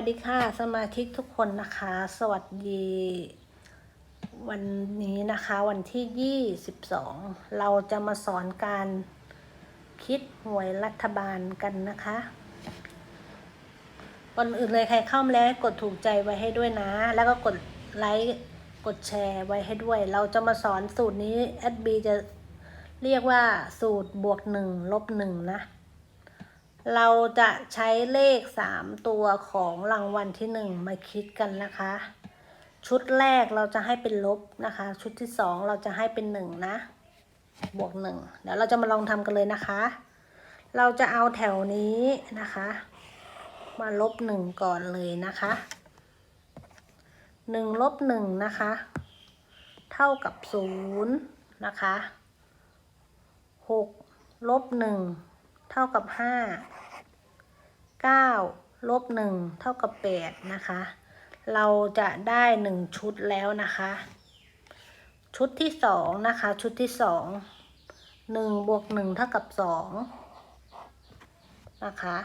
วัสดีค่ะ สมาชิกทุกคนนะคะ สวัสดี วันนี้นะคะวันที่ 22 เราจะมาสอนการคิดหวยรัฐบาลกันนะคะก่อนอื่นเลยใครเข้ามาแล้วกดถูกใจไว้ให้ด้วยนะ แล้วก็กดไลค์กดแชร์ไว้ให้ด้วย เราจะมาสอนสูตรนี้แอดบีจะเรียกว่าสูตรบวกหนึ่งลบหนึ่งนะ เราจะใช้เลขสามตัวของรางวัลที่หนึ่งมาคิดกันนะคะ ชุดแรกเราจะให้เป็นลบนะคะ ชุดที่สองเราจะให้เป็นหนึ่งนะ บวกหนึ่งเดี๋ยวเราจะมาลองทำกันเลยนะคะ เราจะเอาแถวนี้นะคะ มาลบหนึ่งก่อนเลยนะคะหนึ่งลบหนึ่งนะคะ เท่ากับศูนย์นะคะหกลบหนึ่งเท่ากับห้าเก้าลบหนึ่งเท่ากับแปดนะคะ เราจะได้หนึ่งชุดแล้วนะคะ ชุดที่สองนะคะ ชุดที่สองหนึ่งบวกหนึ่งเท่ากับสองนะคะ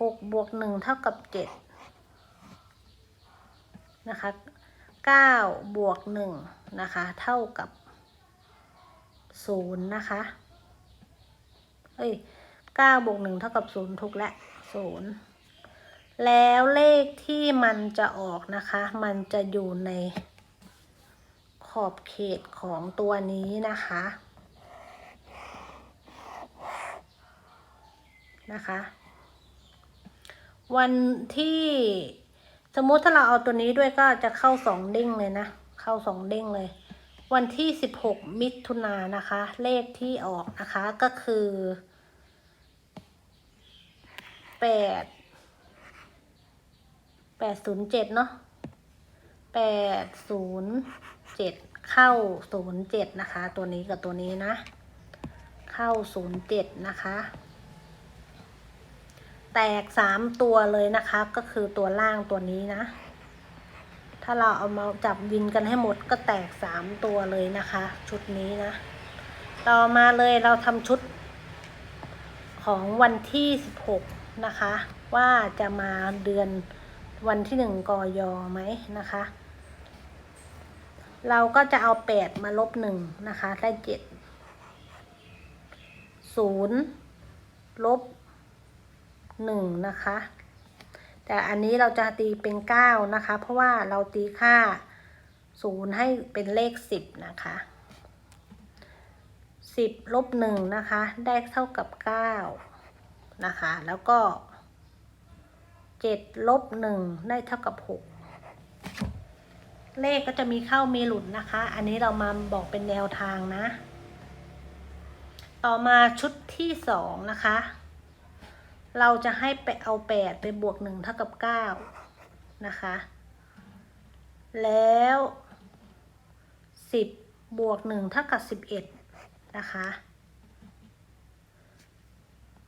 หกบวกหนึ่งเท่ากับเจ็ดนะคะเก้าบวกหนึ่งนะคะ เท่ากับศูนย์นะคะ เอ้ยเก้าบวกหนึ่งเท่ากับศูนย์ถูกแล้ว ศูนย์แล้วเลขที่มันจะออกนะคะ มันจะอยู่ในขอบเขตของตัวนี้นะคะ นะคะ วันที่สมมุติถ้าเราเอาตัวนี้ด้วยก็จะเข้าสองเด้งเลยนะ เข้าสองเด้งเลย วันที่สิบหกมิถุนายนนะคะ เลขที่ออกนะคะก็คือ แปดแปดศูนย์เจ็ดเนาะแปดศูนย์เจ็ดเข้าศูนย์เจ็ดนะคะ ตัวนี้กับตัวนี้นะ เข้าศูนย์เจ็ดนะคะ แตกสามตัวเลยนะคะ ก็คือตัวล่างตัวนี้นะ ถ้าเราเอามาจับวินกันให้หมดก็แตกสามตัวเลยนะคะ ชุดนี้นะ ต่อมาเลยเราทำชุดของวันที่สิบหก นะคะ ว่าจะมาเดือนวันที่หนึ่งกอยอไหมนะคะ เราก็จะเอาแปดมาลบหนึ่งนะคะ ได้เจ็ดศูนย์ลบหนึ่งนะคะ แต่อันนี้เราจะตีเป็นเก้านะคะ เพราะว่าเราตีค่าศูนย์ให้เป็นเลขสิบนะคะสิบลบหนึ่งนะคะ ได้เท่ากับเก้า นะคะ แล้วก็เจ็ดลบหนึ่งได้เท่ากับหกเลขก็จะมีเข้ามีหลุดนะคะ อันนี้เรามาบอกเป็นแนวทางนะ ต่อมาชุดที่สองนะคะ เราจะให้ไปเอาแปดไปบวกหนึ่งเท่ากับเก้านะคะ แล้วสิบบวกหนึ่งเท่ากับสิบเอ็ดนะคะ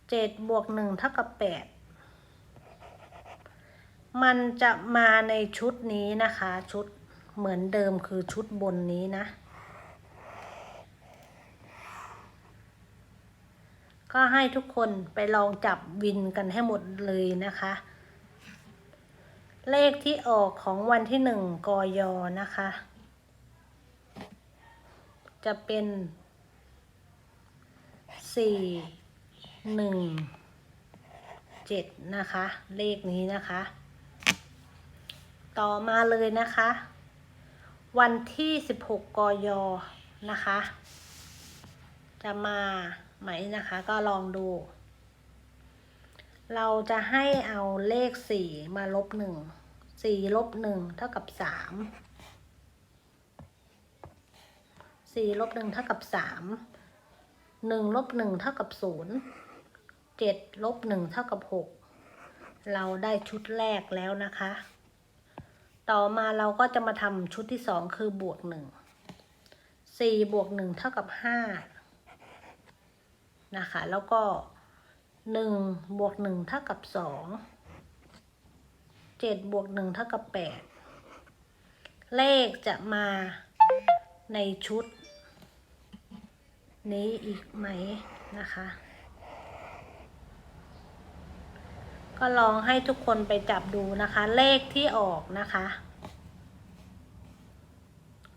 เจ็ดบวกหนึ่งเท่ากับแปดมันจะมาในชุดนี้นะคะ ชุดเหมือนเดิมคือชุดบนนี้นะ ก็ให้ทุกคนไปลองจับวินกันให้หมดเลยนะคะ เลขที่ออกของวันที่หนึ่งกอยอนะคะ จะเป็นสี่ หนึ่งเจ็ดนะคะ เลขนี้นะคะ ต่อมาเลยนะคะ วันที่สิบหกกยอนะคะ จะมาไหมนะคะ ก็ลองดู เราจะให้เอาเลขสี่มาลบหนึ่งสี่ลบหนึ่งเท่ากับสามสี่ลบหนึ่งเท่ากับสามหนึ่งลบหนึ่งเท่ากับศูนย์ เจ็ดลบหนึ่งเท่ากับหกเราได้ชุดแรกแล้วนะคะ ต่อมาเราก็จะมาทำชุดที่สองคือบวกหนึ่งสี่บวกหนึ่งเท่ากับห้านะคะ แล้วก็หนึ่งบวกหนึ่งเท่ากับสองเจ็ดบวกหนึ่งเท่ากับแปดเลขจะมาในชุดนี้อีกไหมนะคะ ก็ลองให้ทุกคนไปจับดูนะคะ เลขที่ออกนะคะ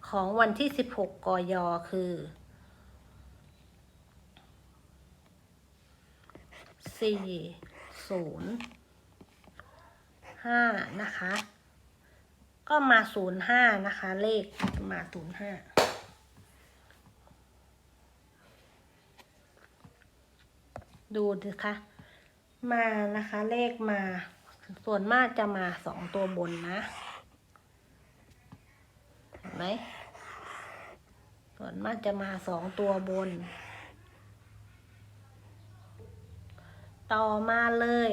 ของวันที่ 16 กยคือสี่ศูนย์ห้านะคะ ก็มาศูนย์ห้านะคะ เลขมาศูนย์ห้าดูดิคะ มานะคะ เลขมา ส่วนมากจะมาสองตัวบนนะ เห็นไหม ส่วนมากจะมาสองตัวบน ต่อมาเลย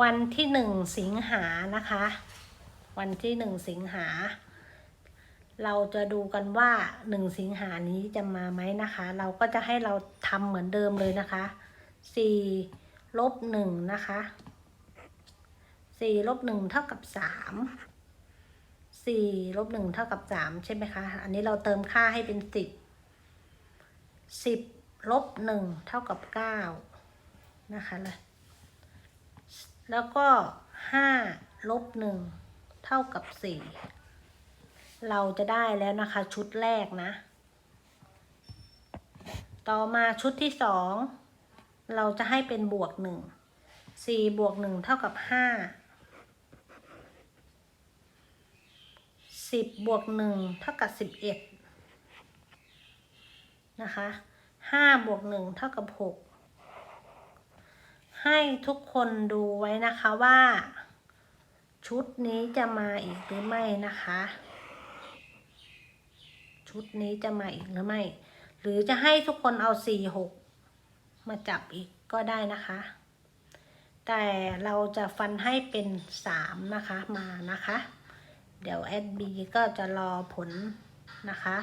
วันที่หนึ่งสิงหานะคะ วันที่หนึ่งสิงหา เราจะดูกันว่าหนึ่งสิงหานี้จะมาไหมนะคะ เราก็จะให้เราทำเหมือนเดิมเลยนะคะสี่ ลบหนึ่งนะคะสี่ลบหนึ่งเท่ากับสามสี่ลบหนึ่งเท่ากับสามใช่ไหมคะ อันนี้เราเติมค่าให้เป็นสิบสิบลบหนึ่งเท่ากับเก้านะคะเลยแล้วก็ห้าลบหนึ่งเท่ากับสี่เราจะได้แล้วนะคะชุดแรกนะ ต่อมาชุดที่สอง เราจะให้เป็นบวกหนึ่งสี่บวกหนึ่งเท่ากับห้าสิบบวกหนึ่งเท่ากับสิบเอ็ดนะคะห้าบวกหนึ่งเท่ากับหกให้ทุกคนดูไว้นะคะว่า ชุดนี้จะมาอีกหรือไม่นะคะ ชุดนี้จะมาอีกหรือไม่ หรือจะให้ทุกคนเอาสี่หก มาจับอีกก็ได้นะคะ แต่เราจะฟันให้เป็นสามนะคะมานะคะ เดี๋ยวแอดบีก็จะรอผลนะคะ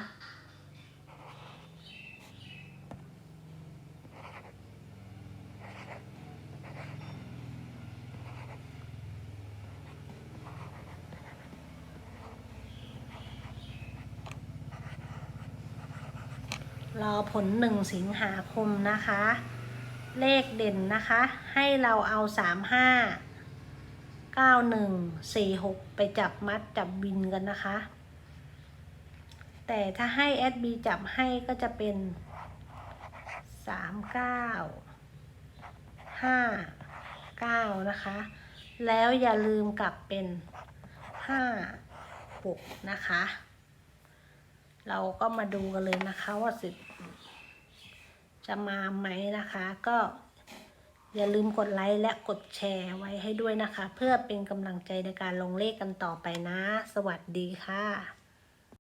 รอผลหนึ่งสิงหาคมนะคะ เลขเด่นนะคะ ให้เราเอาสามห้าเก้าหนึ่งสี่หกไปจับมัดจับวินกันนะคะ แต่ถ้าให้แอดบีจับให้ก็จะเป็นสามเก้าห้าเก้านะคะ แล้วอย่าลืมกลับเป็นห้าหกนะคะ เราก็มาดูกันเลยนะคะว่าสิบ จะมาไหมนะคะ ก็ อย่าลืมกดไลค์และกดแชร์ไว้ให้ด้วยนะคะ เพื่อเป็นกำลังใจในการลงเลขกันต่อไปนะ สวัสดีค่ะ